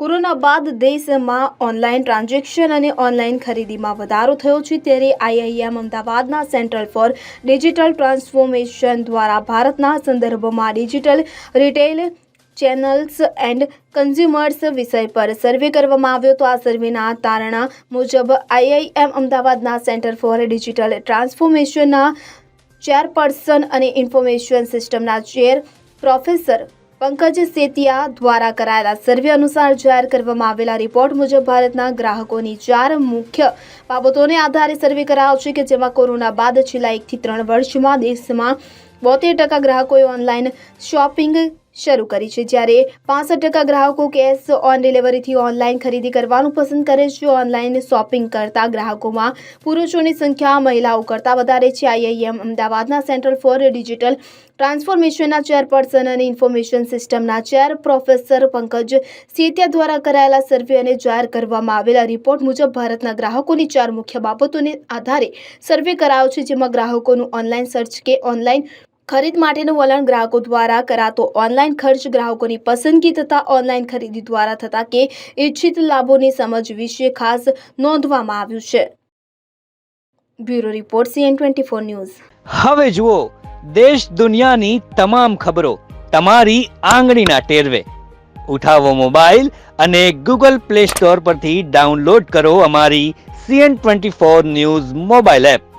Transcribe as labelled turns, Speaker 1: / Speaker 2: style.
Speaker 1: Corona બાદ દેશમાં online transaction અને ઓનલાઈન ખરીદીમાં વધારો થયો છે ત્યારે આઈઆઈએમ અમદાવાદના સેન્ટ્રલ ફોર ડિજિટલ ટ્રાન્સફોર્મેશન દ્વારા ભારતના સંદર્ભમાં digital retail channels and consumers વિષય પર સર્વે કરવામાં આવ્યો તો આ સર્વેના તારણા મુજબ આઈઆઈએમ અમદાવાદના સેન્ટર ફોર ડિજિટલ ટ્રાન્સફોર્મેશનના ચેરપર્સન અને ઇન્ફોર્મેશન સિસ્ટમના ચેર પ્રોફેસર પંકજ સેતિયા દ્વારા કરાયેલા સર્વે અનુસાર જાહેર કરવામાં આવેલા રિપોર્ટ મુજબ ભારતના ગ્રાહકોની ચાર મુખ્ય બાબતોને આધારે સર્વે કરાયો છે કે જેમાં કોરોના બાદ છેલ્લા એકથી ત્રણ વર્ષમાં દેશમાં બોતેર ટકા ગ્રાહકોએ ઓનલાઈન શોપિંગ શરૂ કરી છે. જ્યારે પાસઠ ટકા ગ્રાહકો કેશ ઓન ડિલિવરીથી ઓનલાઈન ખરીદી કરવાનું પસંદ કરે છે. ઓનલાઈન શોપિંગ કરતા ગ્રાહકોમાં પુરુષોની સંખ્યા, મહિલાઓ કરતાં વધારે છે. આઈઆઈએમ અમદાવાદના સેન્ટ્રલ ફોર ડિજિટલ ટ્રાન્સફોર્મેશનના ચેરપર્સન અને ઇન્ફોર્મેશન સિસ્ટમના ચેર પ્રોફેસર પંકજ સેતિયા દ્વારા કરાયેલા સર્વે અને જાહેર કરવામાં આવેલા રિપોર્ટ મુજબ ભારતના ગ્રાહકોની ચાર મુખ્ય બાબતોને આધારે સર્વે કરાયો છે, જેમાં ગ્રાહકોનું ઓનલાઈન સર્ચ કે ઓનલાઈન ખરીદ માટેનું વલણ ગ્રાહકો દ્વારા કરાતો ઓનલાઈન ખર્ચ ગ્રાહકોની પસંદગી તથા ઓનલાઈન ખરીદી દ્વારા થતા કે ઇચ્છિત લાભોની સમજ વિશે ખાસ નોંધવામાં આવ્યું છે. Bureau report CN twenty four news.
Speaker 2: હવે જુઓ, દેશ દુનિયાની તમામ ખબરો તમારી આંગળીના ટેરવે. ઉઠાવો મોબાઈલ અને ગૂગલ પ્લે સ્ટોર પરથી ડાઉનલોડ કરો અમારી CN twenty four news mobile app.